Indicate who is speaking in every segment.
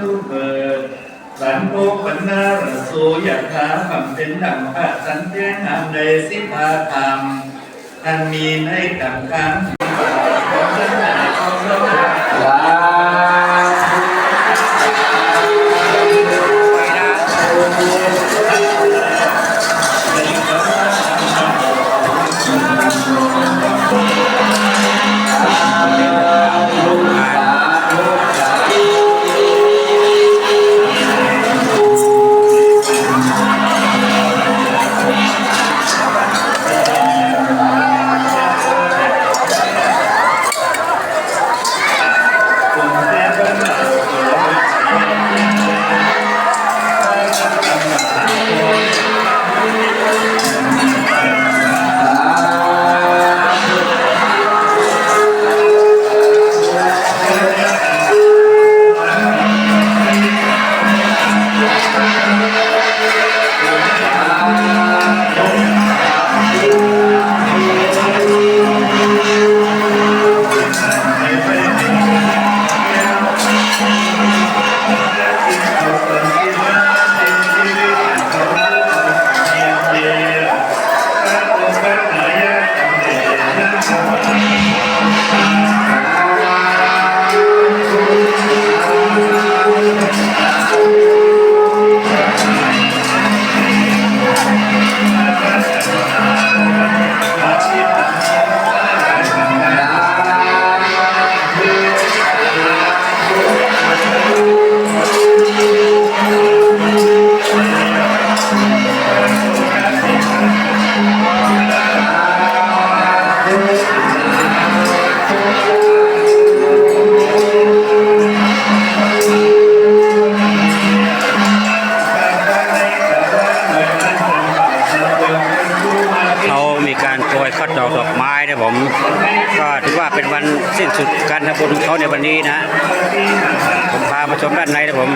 Speaker 1: ทุกเบิดสันโกปันนาระโสยถาบำเพ็ญดังพระสันเทหามใดสิพาธรรมท่านมีในกังขังของท่านหลายของเรา
Speaker 2: เสิ้นสุดการทำบุญของเขาในวันนี้นะ ผมพามาชมด้านในนะผม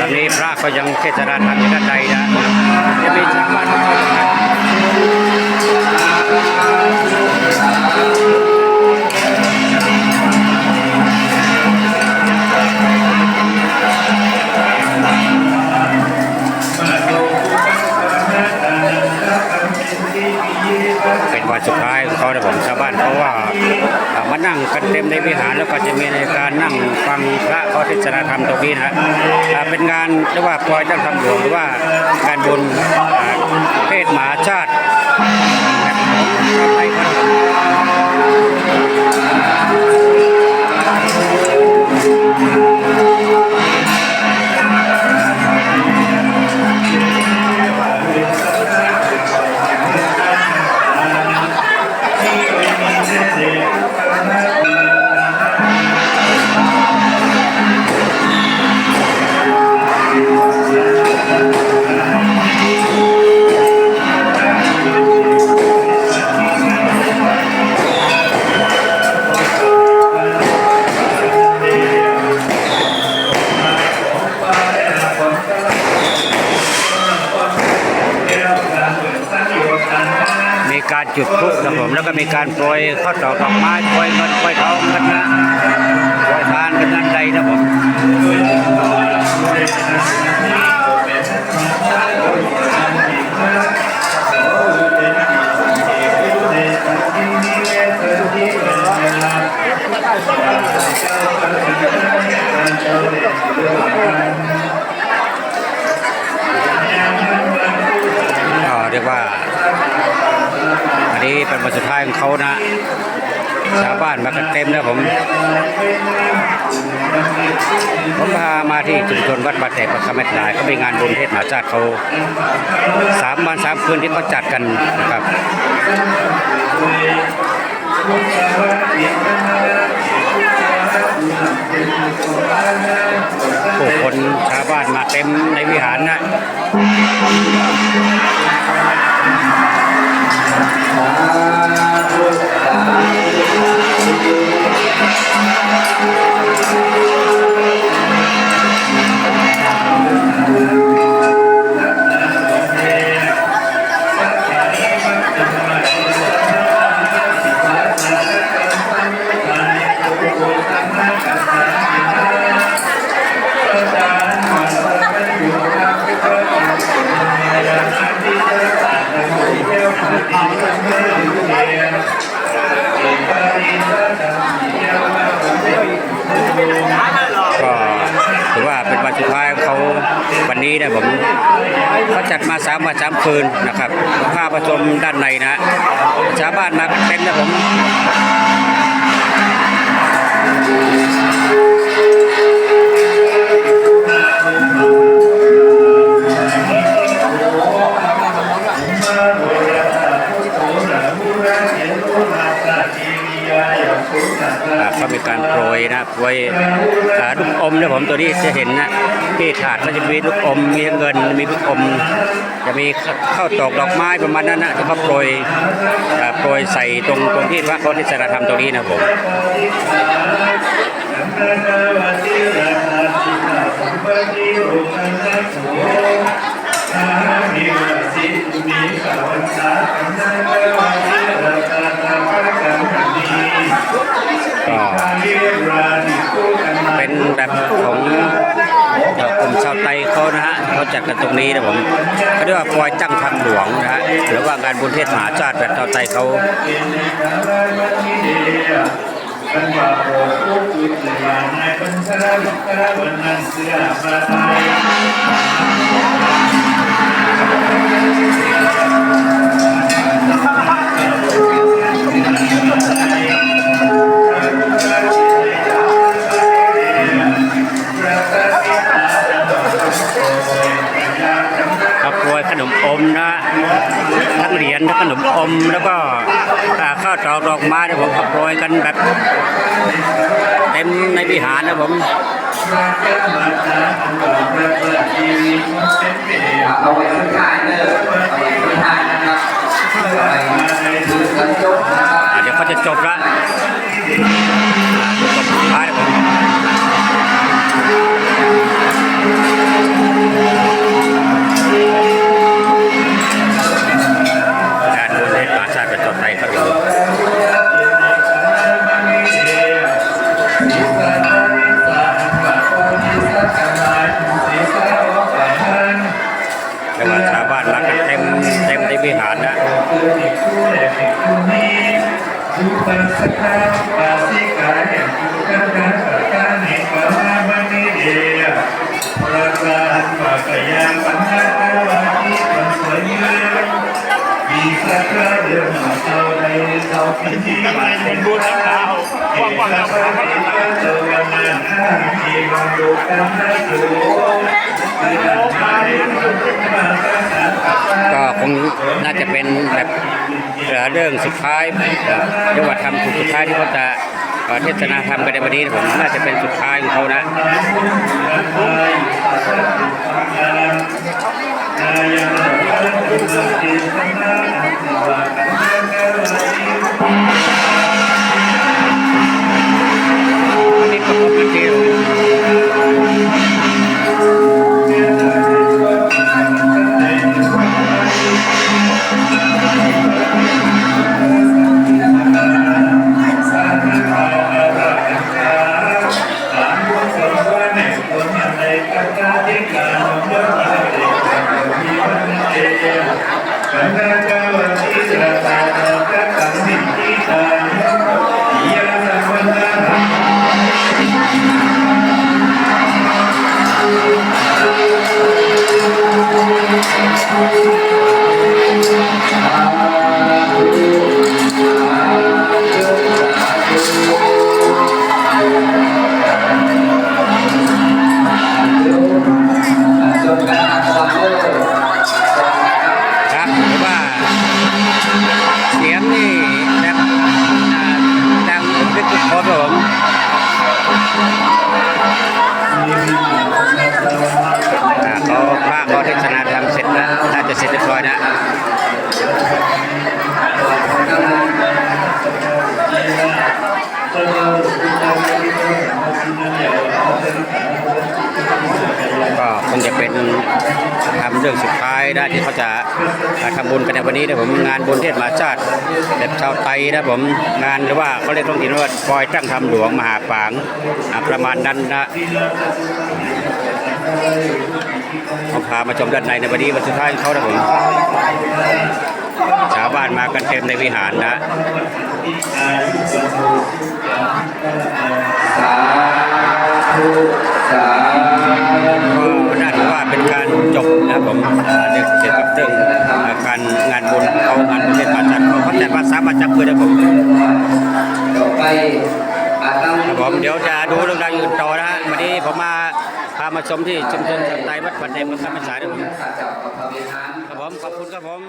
Speaker 2: ตอนนี้พระก็ยังเทศนาธรรมอยู่ด้านในนะจะ นั่งกันเต็มในวิหารแล้วก็จะมีในการนั่งฟังพระเขาเทศนาธรรมตรงนี้นะฮะเป็นงานเรียกว่าปล่อยตั้งทำหลวงหรือว่าการบุญเพศหมหาชาติ แล้วก็มีการโปรยข้าวดอกดอกไม้โปรยเงินโปรยทองกันนะโปรยทานกันนั่นใดนะผม ก็เรียกว่า อันนี้เป็นวันสุดท้าย ของเขานะชาวบ้านมากันเต็มนะผม ผมพามาที่ชุมชนวัดบาเตประคำเม็ดลายเขามีงานบุญเทศมหาชาติเขาสามวันสามคืนที่เขาจัดกันนะครับผู้คนชาวบ้านมาเต็มในวิหารนะ
Speaker 1: เน
Speaker 2: นี้นะผมเขาจัดมาสามวันสามคืนนะครับภาพประชมด้านในนะชาวบ้านมาเต็มนะผม อ่าก็มีการโปรยนะโปรยอ่าลูกอมนี่ยผมตัวนี้จะเห็นนะที่ถาดก็จะมีลูกอมมีเงินมีลูกอม จะมีข้าวตอกดอกไม้ประมาณนั้นนะที่เขาโปรยอ่าโปรยใส่ตรงตรงที่ว่าเขาที่จะทำตรงนี้นะผมเป็นแบบของเอ่อกลุ่มชาวไทยเขานะฮะเขา จัดกันตรงนี้นะผมเขาเรียกว่าปอยตั้งทางหลวงนะฮะหรือว่างานบุญเทศมหาชาติแบบชาวไทยเขา
Speaker 1: กันว่าโปรดผู้กุศลานปัญชราลูกค้าวันนันเสือมาไทย
Speaker 2: เขา อมแล้วก็ข้าวตอกดอกไม้นะผมเขาโปรยกันแบบเต็มในวิหารนะผม
Speaker 3: เอาไว้ข้างๆเนอะเอาไว้ข้างๆนะครับไปดูกันจบนะครับ
Speaker 2: อ่าเดี๋ยวเขาจะจบละจบท้ายนะผม
Speaker 1: สุปัสสะคาปาสิกาแห่งกุกันกาปะกาเนกามาบันิเดียประการปะกยามปัญหาอาวาทีปันสวยงามมีสักการเดือมาเท่าใดเท่าพิธีมาเป็นบุญแล้วเอกพระเอกเจอวันนั้นที่บังดูกันได้ดูเพื่อนชายมาสั ก็
Speaker 2: คงน่าจะเป็นแบบเอ่อเรื่องสุดท้ายเอ่อเรียกว่าทำสุดท้ายที่เขาจะเอ่อเทศนาธรรมกันในวันนี้ผมน่าจะเป็นสุดท้ายของเขานะนี่ก็เป็นที่ ครับหรือว่าเสียงนี่แบบอ่าดังเป็นทุกคนครับผมเขาพระเขาเทศนาธรรมเสร็จแล้วน่าจะเสร็จเรียบร้อยนะก็คงจะเป็น เรื่องสุดท้ายนะที่เขาจะทำบุญกันในวันนี้นะผมงานบุญเทศมาชาติแบบชาวไทยนะผมงานหรือว่าเขาเรียกท้องถิ่นว่าปอยตั้งทำหลวงมหาฝางประมาณนั้นนะเขาพามาชมด้านในในวันนี้วันสุดท้ายเขานะผมชาวบ้านมากันเต็มในวิหารนะ
Speaker 3: สาธุสา
Speaker 1: ก็น่าถือว่าเป็นการจบ นะครับผมเด็กเกี่ยวกับเรื่องการงานบุญเอางานบุญเป็นประจันเขาแต่ภาษาประจับเพื่อนผมผมเดี๋ยวจะดูเรื่องราวอื่นต่อนะฮะวันนี้ผมมาพามาชมที่ชุมชนสันไตวัดปันเดมกับธรรมศาสตร์นะครับผม
Speaker 3: ข้าเจ้ากับพระวิหาร
Speaker 1: ครับผมขอบคุณครับผม